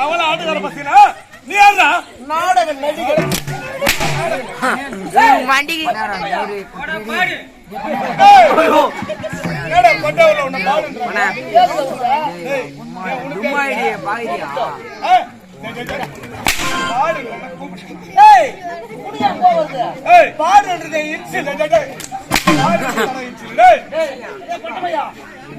அவள ஆட்டுக்கார பசங்க நீ யாரா நாடக நடிகர். பட்டமையா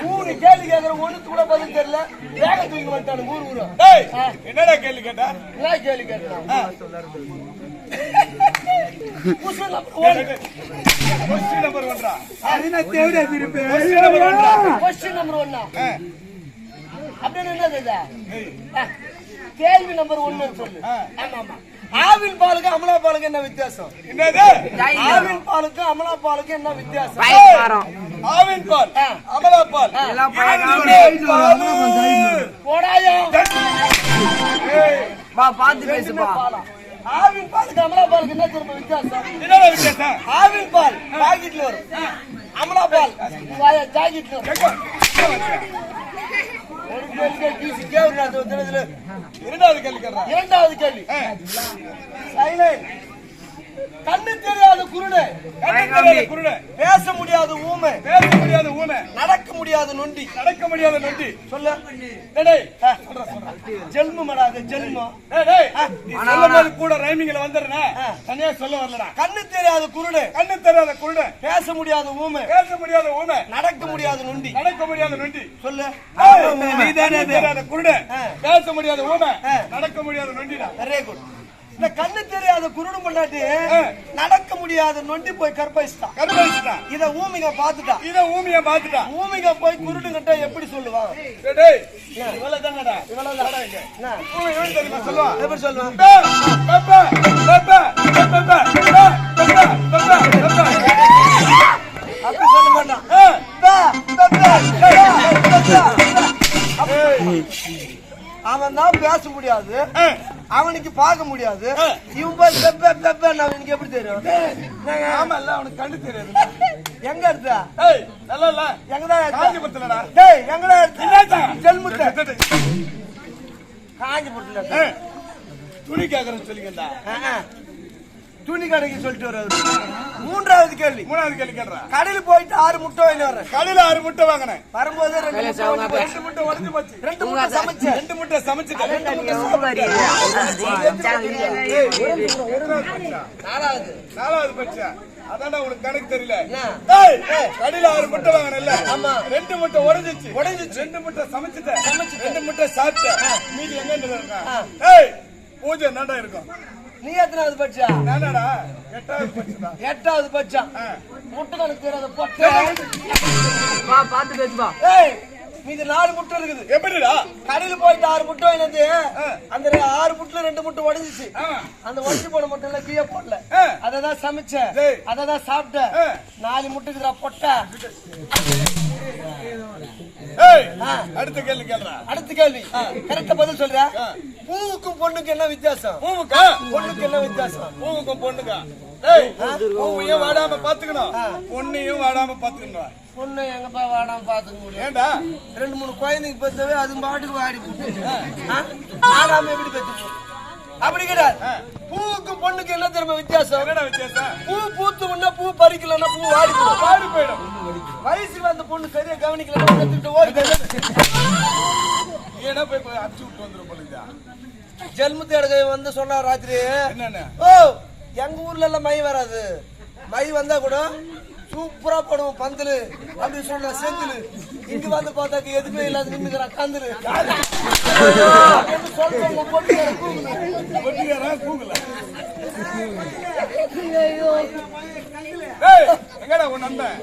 மூணு கேள்வி கேக்குற ஒண்ணுக்கு கூட பதில் தெரியல. வேக தூக்கி வந்துட்டானு ஊர் ஊரு. டேய், என்னடா கேள்வி கேட்டா? என்ன கேள்வி கேட்கலாம் கொஸ்டின் நம்பர் கொஸ்டின் நம்பர் ஒன்னா அப்படின்னு என்னது கேள்வி நம்பர் ஒன்னு சொல்லு ஆமா ஆமா ஆவின் பாலுக்கு அமலா பாலுக்கு என்ன வித்தியாசம் என்னது ஆவின் பாலுக்கு அமலா பாலுக்கு என்ன வித்தியாசம் ஆவின் பால் ஆ. அமலா பால் போடாயா ஏய், பார்த்து பேசுப்பா ஆவின் பாலுக்கு அமலா பாலுக்கு என்ன திரும்ப வித்தியாசம். என்னடா வித்தியாசம்? ஆவின் பால் பாக்கெட்ல வரும் அமலா பால் வாயா ஜாக்கெட்ல வரும். ஒரு கேள்வி நான் தெரிஞ்சதுல இரண்டாவது கேள்வி இரண்டாவது கேள்வி. சைலண்ட் கண்ணு தெரியாத குருடு கண்ணு தெரியாத குருடு பேச முடியாத ஊமை பேச முடியாத ஊமை. நடக்க முடியாத நொண்டி. நடக்க முடியாத நொண்டி. சொல்ல. டேய், சொல்றா, சொல்றா. ஜென்மம் டேய். நீ சொல்லும்போது கூட ரைமிங்ல வந்துடுறா ஆ. தனியா சொல்ல வரலடா. கண்ணு தெரியாத குருடு. கண்ணு தெரியாத குருடு. பேச முடியாத ஊமை. பேச முடியாத ஊமை. நடக்க முடியாத நொண்டி. நடக்க முடியாத நொண்டி. சொல்லு. தெரியாத குருடு. பேச முடியாத ஊமை. நடக்க முடியாத நொண்டிடா. வெரி குட் இந்த கண்ணு தெரியாத குருடு பண்ணாட்டி ஆ. நடக்க முடியாத நொண்டி போய் கற்பழிச்சிட்டான் கருமாயிச்சுட்டான் இத ஊமிங்க பாத்துட்டான் இத ஊமிய பாத்துட்டான் ஊமிங்க போய் குருடுங்கிட்ட எப்படி சொல்லுவான் டேய், டேய். இவ்வளவுதானடா இவ்வளவுதானடா இங்க. சொல்லுவான் எப்படி சொல்லுவான். அப்படி சொல்ல மாட்டான். அவன் தான் பேச முடியாது. அவனுக்கு பார்க்க முடியாது. இவன் போய் பெப்ப பெப்ப அவனுக்கு எப்படி தெரியும் என்னங்க? ஆமால்ல, அவனுக்கு கண்ணு தெரியாது எங்க இருந்த நல்லா இல்ல? எங்கடா? காஞ்சிபுரத்துலடா. டேய் எங்கடா இருந்த? டேய். காஞ்சிபுரத்துல. துணி கேக்குறேன்னு சொல்லிக்கண்டா. துணி கடைக்கு சொல்லிட்டு வர்றாரு. மூன்றாவது கேள்வி. மூணாவது கேள்வி கேட்றா கடையில் போயிட்டு ஆறு முட்டை வாங்கி வர்றேன் கடையில ஆறு முட்டை வாங்கினேன். வரும்போது ரெண்டு முட்டை உடைஞ்சு போச்சு. ரெண்டு முட்டை உடஞ்சு போச்சு. ரெண்டு முட்டை சமைச்சேன். ரெண்டு முட்டை சமைச்சிட்டேன். நாலாவது. நாலாவது பட்சா அதான்டா உனக்கு கணக்கு தெரியல. கடையில ஆறு முட்டை வாங்கினல ஆமா. ரெண்டு முட்டை உடஞ்சிச்சு. உடைஞ்சிச்சு. ரெண்டு முட்டை சமைச்சிட்டேன். சமைச்சிட்டேன். ரெண்டு முட்டை சாப்பிட்டேன். மீதி எங்க இருக்கா பூஜை என்னடா இருக்கும்? நீ எத்தனாவது பட்சா நானாடா எட்டாவது பட்சா எட்டாவது பட்சா. முட்டை கணக்கு தெரியாத பொட்டை. பார்த்து பேசுப்பா ஏய் மீதி நாலு முட்டை இருக்குது. எப்படிடா? கடையில் போயிட்டு ஆறு முட்டை வாங்கினது அந்த ஆறு முட்டுல ரெண்டு முட்டை உடஞ்சிச்சு. அந்த உடஞ்சி போன முட்டை எல்லாம் கீழே போடல. அததான் சமைச்சேன். டேய். அததான் சாப்பிட்டேன். நாலு முட்டைக்குதுடா பொட்டை. ஏய் ஆ. அடுத்த கேள்வி கேளுடா. அடுத்த கேள்வி. கரெக்டா பதில் சொல்றேன் பூவுக்கும் பொண்ணுக்கு என்ன வித்தியாசம்? பூவுக்கா? பொண்ணுக்கு என்ன வித்தியாசம்? பூவுக்கும் பொண்ணுக்கா. பூவையும் வாடாம பாத்துக்கணும். பொண்ணையும் வாடாம பாத்துக்கணும் பொண்ணு எங்கப்பா வாடாம பாத்துக்க முடியும்? ஏண்டா? ரெண்டு மூணு குழந்தைங்க பெற்றவே அது பாட்டுக்கு வாடி போட்டு. ஆடாம எப்படி பெற்று அப்படி கிடையாது. பூவுக்கும் பொண்ணுக்கு என்ன தெரியுமா வித்தியாசம்? என்னடா வித்தியாசம்? பூ பூத்து முன்ன பூ பறிக்கலன்னா பூ வாடி பாடி போயிடும். வயசுல அந்த பொண்ணு சரியா கவனிக்கல ஓடி ஏன்னா போய் போய் அடிச்சு விட்டு வந்துரும் பொழுதா ஜென்மத்து எடுக்க வந்து சொன்னா ராத்திரி. என்னன்னு? ஓ எங்க ஊர்ல எல்லாம் மை வராது. மை வந்தா கூட சூப்பரா போடுவோம் பந்தலு. அப்படி சொன்ன செந்திலு. இங்க வந்து பார்த்தாக்க எதுவுமே இல்லாத நின்னுக்கிற கந்தலு சொல்றவங்க போட்டு கூகுளு ஒட்டியாரா கூகுள ஏய் எங்கடா உன் நண்பன்?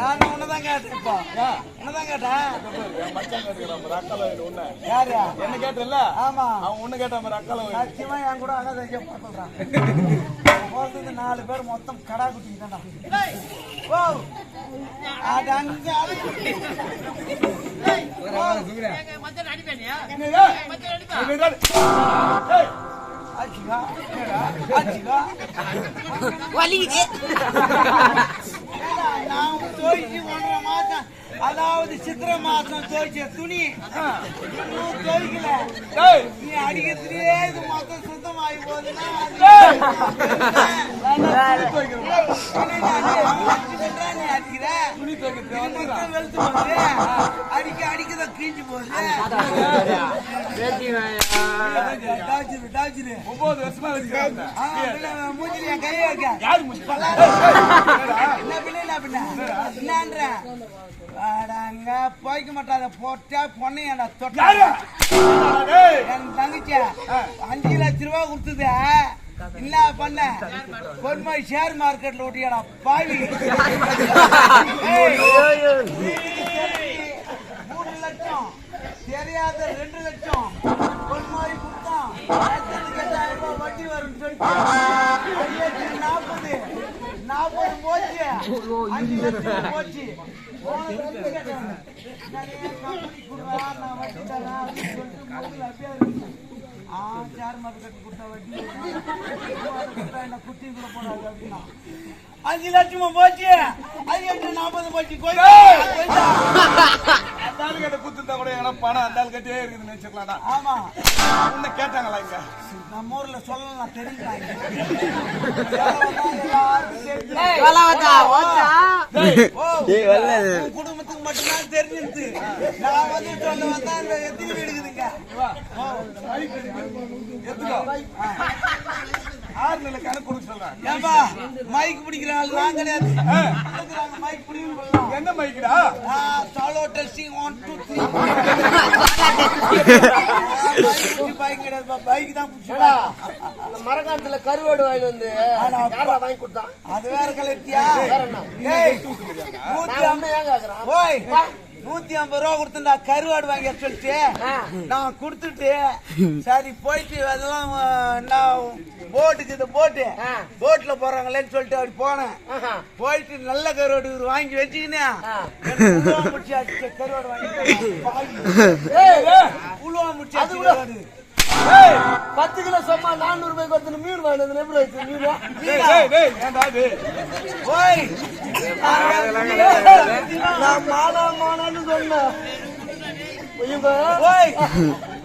நான் உன்னதான் கேட்டேன் இப்போ. கேட்டேன். மச்சான் பாரு, அக்கால வையா உன்னை. யாரு என்ன கேட்டல ஆமா. அவன் உன்னை கேட்டான் பாரு, அக்கால சத்தியமா என் கூட அழகா தைக்க பார்த்துறான் போறது நாலு பேர் மொத்தம் கடா குட்டி தான்டா. ஓ அது அங்க என்னடா? என்னடா? ஏய், ஆச்சுக்கா ஆச்சுக்கா நான் தோய்ச்சி ஒன்றரை மாசம் அதாவது சித்திரை மாசம் தோய்ச்ச துணி. இன்னும் நீ அடிக்கிறதுலயே இது மொத்தம் சுத்தமாகி வெளுத்து அடிக்க அடிக்கதான் கிழிஞ்சு போகுது ஒன்பது வருஷமா மூஞ்சில என் கையை வைக்க யாரு என்ன பின்ன என்ன பின்ன என்னன்ற அடங்க போய்க்க மாட்டாத போட்டா பொண்ணையாடா தொட்டா என் தங்கச்சியா அஞ்சு லட்ச ரூபா கொடுத்தது. என்ன பண்ண போய் ஷேர் மார்க்கெட்ல ஓட்டியாடா பாவி. மூணு லட்சம். தெரியாத ரெண்டு லட்சம். போய் கொடுத்தான். எட்டாயிரம் ரூபாய் வட்டி ஐயாயிரத்தி நாற்பது. நாற்பது போச்சு. அஞ்சு லட்சம். போச்சு லட்சம். நான் வட்டி தரேன் அப்படின்னு சொல்லிட்டு மூணுல அப்படியே ஆ, share market கொடுத்தா வட்டி. என்ன குட்டி கூட போடாது அப்படின்னா. அஞ்சு லட்சமா போச்சு ஐயாயிரத்தி நாற்பது போச்சு. அந்த ஆளு கிட்ட குத்துட்டா கூட எங்கன்னா பணம் அந்த ஆள் கிட்டே இருக்குதுன்னு வச்சுக்கலாம்டா ஆமா உன்னை கேட்டாங்களா இங்க நம்ம ஊர்ல சொல்லலாம் உன் குடும்பத்துக்கு மட்டும்தான் தெரிஞ்சிருது நான் வந்து சொல்ல வந்தா இந்த எத்தனை வீடு இருக்குதுங்க எடுத்துக்கோ ஆறு நிலை கணக்கு கொடுக்க சொல்றேன் ஏன்பா மைக் பிடிக்கிற ஆள் நான் கிடையாது. மைக் பிடிக்கணும் என்ன மைக்குடா shallow testing one two three bike கிடையாதுப்பா. பைக் தான் பிடிச்சா அந்த மரக்காணத்துல கருவாடு வாங்கி வந்து யாரா வாங்கி கொடுத்தான் அது வேற கலர்த்தியா வேற என்ன? ஏய் ஏன் கேக்குறேன்? ஓய் நூத்தி ஐம்பது ரூபா கொடுத்துட்டா கருவாடு வாங்கி சொல்லிட்டு. நான் கொடுத்துட்டு சரி போயிட்டு அதெல்லாம் போட்டுக்கு இந்த போட்டு. போட்ல போறாங்களேன்னு சொல்லிட்டு அப்படி போனேன். போயிட்டு நல்ல கருவாடு வாங்கி. உழுவா முடிச்சு அடிச்ச கருவாடு வாங்கி உழுவா முடிச்சு அது பத்து கிலோ சும்மா நானூறு ரூபாய்க்கு ஒருத்தர் மீன் வாங்கிட்டு வந்து எப்படி வச்சு மீன்? நான் மானா மானான்னு சொன்னேன்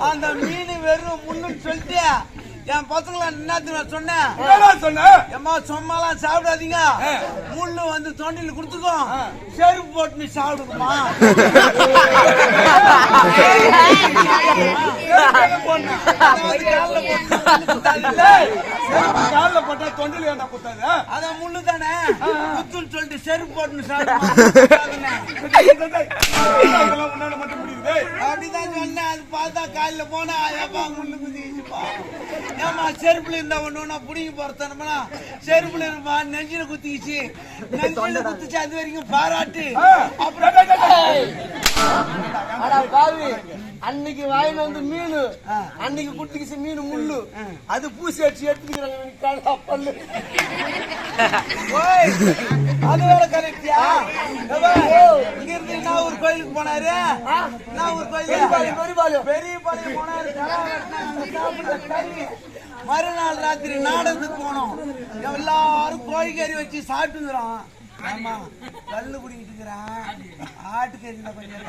அந்த மீன் வெறும் முன்னுன்னு சொல்லிட்டு என் பசங்களை என்ன சொன்னேன்? என்னடா சொன்ன? ஏம்மா சும்மாலாம் சாப்பிடாதீங்க. முள்ளு வந்து தொண்டில கொடுத்துக்கும். செருப்பு போட்டு நீ சாப்பிடுக்குமா கால்ல போட்டா தொண்டில ஏன்டா குத்தாது? அதான் முள்ளு தானே குத்துன்னு சொல்லிட்டு செருப்பு போட்டு நீ அப்படிதான் சொன்னேன் அது பார்த்தா காலையில போனா ஏப்பா முள்ளு குத்திச்சுப்பா ஏமா செருப்புல இருந்தா ஒண்ணு ஒண்ணா புடிங்கி போறத்தனமா செருப்புல இருப்பா நெஞ்சில குத்திக்கிச்சு. நெஞ்சில குத்திச்சு அது வரைக்கும் பாராட்டு. அப்புறம் அன்னைக்கு வாங்கிட்டு வந்து மீன் அன்னைக்கு குட்டிக்கிச்சு மீன் முள்ளு. அது பூசி அடிச்சு எடுத்துக்கிறாங்க அது வேற கரெக்டியா? இங்க இருந்து என்ன ஒரு கோயிலுக்கு போனாரு? என்ன ஒரு பெரியபாளையம், கோயில்? பெரியபாளையம். பெரிய பாளையம் போனாரு. மறுநாள் ராத்திரி நாடகத்துக்கு போனோம். எல்லாரும் கோழிக்கறி வச்சு சாப்பிட்டுங்கிறோம் ஆமா. கல்லு குடிக்கிட்டு இருக்கிறேன். ஆட்டுக்கறியில கொஞ்சம்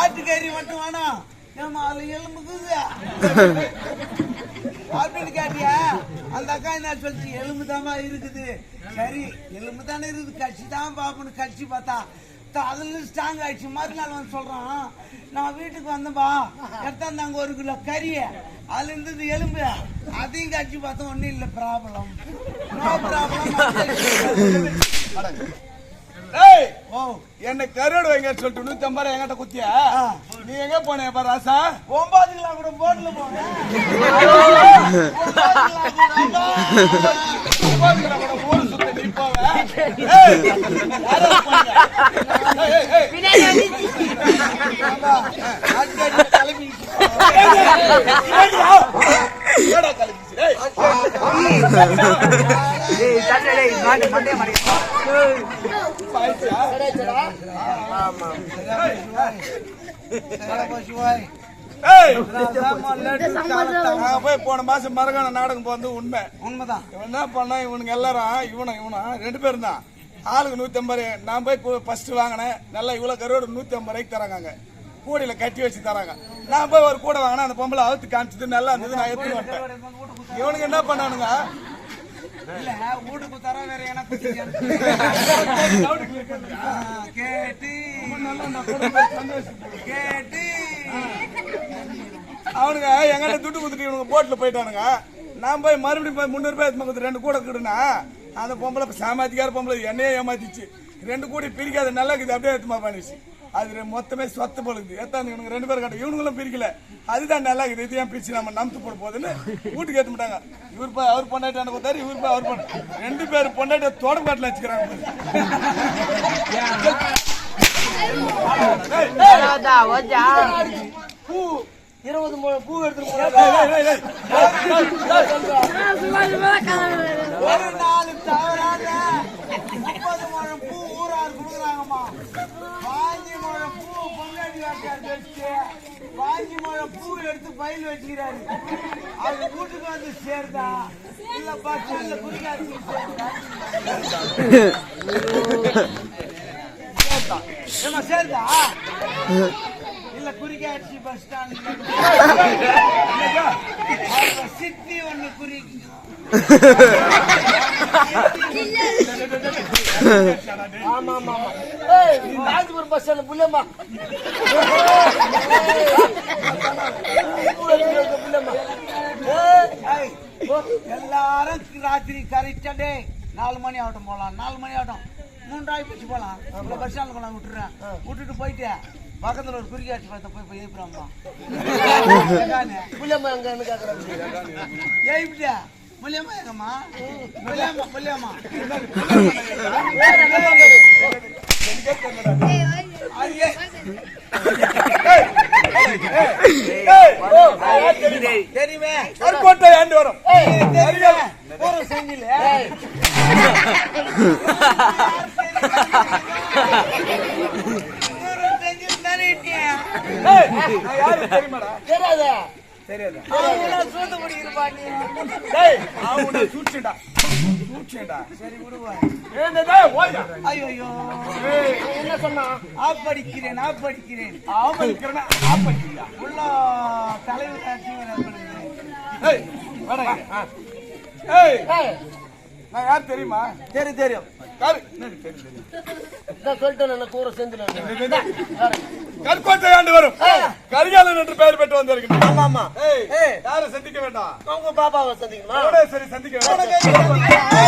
ஆட்டுக்கறி மட்டும் வேணாம். ஏமா அதுல எலும்புக்குது அப்படின்னு கேட்டியா அந்த அக்கா என்ன சொல்லிச்சு? எலும்பு தாமா இருக்குது. சரி எலும்பு தானே இருக்குது. கட்சி தான் பாப்போன்னு கட்சி பார்த்தா த- அதுல ஸ்ட்ராங் ஆயிடுச்சு. மறுநாள் வந்து சொல்றான் நான் வீட்டுக்கு வந்தேன்பா எடுத்தாந்து அங்க ஒரு கிலோ கறி. அதுல இருந்தது எலும்பு. அதையும் கட்சி பார்த்தா ஒண்ணும் இல்ல. ப்ராப்ளம் நோ ப்ராப்ளம் என்ன கருவாடு வைங்க சொல்லிட்டு நூத்தி ஐம்பது ரூபாய் என்கிட்ட குத்தியா. நீ எங்க போன பாரு ராசா? ஒன்பது கிலோ கூட போட்ல போனேன் போய் போன மாசம் மரகான நாடகம் போந்து உண்மை. உண்மைதான். இவன் என்ன பண்ணா இவனுங்க எல்லாரும் இவனும் இவனும் ரெண்டு பேரும் தான் ஆளுக்கு நூத்தி ஐம்பது நான் போய் ஃபர்ஸ்ட் வாங்கினேன். நல்லா இவ்வளவு கருவோடு நூத்தி ஐம்பது ரூபாய்க்கு தராங்க. கூடையில கட்டி வச்சு தராங்க. நான் போய் ஒரு கூடை வாங்கினேன் அந்த பொம்பளை அவுத்து காமிச்சது நல்லா இருந்தது நான் எடுத்து வந்துட்டேன். இவனுக்கு என்ன பண்ணானுங்க இல்ல வீட்டுக்கு தர வேற எனக்கு கேட்டு. கேட்டு. அவனுங்க எங்கிட்ட துட்டு கொடுத்துட்டு இவனுங்க போயிட்டானுங்க. நான் போய் மறுபடியும் போய் முந்நூறு ரூபாய் எடுத்துன்னு ரெண்டு கூட கொடுனா அந்த பொம்பளை சாமாத்திக்கார பொம்பளை என்னையே ஏமாத்திச்சு. ரெண்டு கூடை பிரிக்காத நல்லா இருக்குது அப்படியே எடுத்துமா பண்ணிச்சு. அது மொத்தமே சொத்து பொழுது எத்தாந்து இவனுக்கு ரெண்டு பேரும் கட்ட இவனுங்களும் பிரிக்கல. அதுதான் நல்லா இருக்குது. இது ஏன் பிரிச்சு நம்ம நம்பத்து போட போகுதுன்னு வீட்டுக்கு ஏற்ற மாட்டாங்க. இவர் போய் அவர் பொண்டாட்டி எனக்கு கொடுத்தாரு இவர் போய் அவர் பொண்ணு. ரெண்டு பேரும் பொண்டாட்டி தோட காட்டில் வச்சுக்கிறாங்க. பூ இருபது மூணு பூ எடுத்துட்டு ஒரு நாலு தவறாக முப்பது முழம் பூ ஊரா கொடுக்குறாங்கம்மா. பொங்கல் வாட்டியார் வச்சு பாஞ்சி பூ எடுத்து பயில் வச்சுக்கிறாரு அது வீட்டுக்கு வந்து சேர்ந்தா இல்ல பஸ் ஸ்டாண்ட்ல சேர்ந்தா சேர்ந்தா இல்ல குறிக்காட்சி பஸ் ஸ்டாண்ட் சிட்டி ஒண்ணு குறி ஆமா ஆமா ஆமா ஏய் காஞ்சிபுரம் பஸ் ஸ்டாண்ட் புள்ளம்மா புள்ளம்மா ஏய், எல்லாரும் ராத்திரி கரெக்டா டே நாலு மணி ஆகட்டும் போலாம் நாலு மணி ஆகட்டும் மூன்றாய் பிடிச்சி போலாம் இவ்வளோ பஸ் ஸ்டாண்டில் கொண்டாந்து விட்டுறேன் விட்டுட்டு போயிட்டு பக்கத்துல ஒரு குறிக்காட்சி பார்த்த போய் போய் எழுப்புறாம்மா புள்ளம்மா எங்கன்னு கேக்குறாங்க எழுப்பிட்டியா முல்லியம்மா எங்கம்மா முல்லியம்மா முல்லியம்மா தெரியுமே கருக்கோட்டை ஆண்டு வரும் தெரியுமே செஞ்சில தெரியுமாடா தெரியாது? சூத்து குடிக்கிறப்பா நீ டேய் அவனை சூழ்ச்சிடா சூழ்ச்சிடா சரி விடுவா ஏண்டா ஓய்யா ஐயோ என்ன சொன்னா? ஆப்படிக்கிறேன் ஆப்படிக்கிறேன். ஆப்படிக்கிறனா ஆப்படிக்கிறியா உள்ள தலைவர் நான் யார் தெரியுமா? தெரியும் தெரியும். தெரியும் தெரியும். நான் கூற செஞ்சுல கற்கோட்டை ஆண்டு வரும். கரிகாலன் என்று பெயர் பெற்று வந்திருக்கிறேன் ஆமா ஆமா ஏய். யாரை சந்திக்க வேண்டாம்? உங்க பாப்பாவை சந்திக்கணுமா? சரி சந்திக்க வேண்டாம்.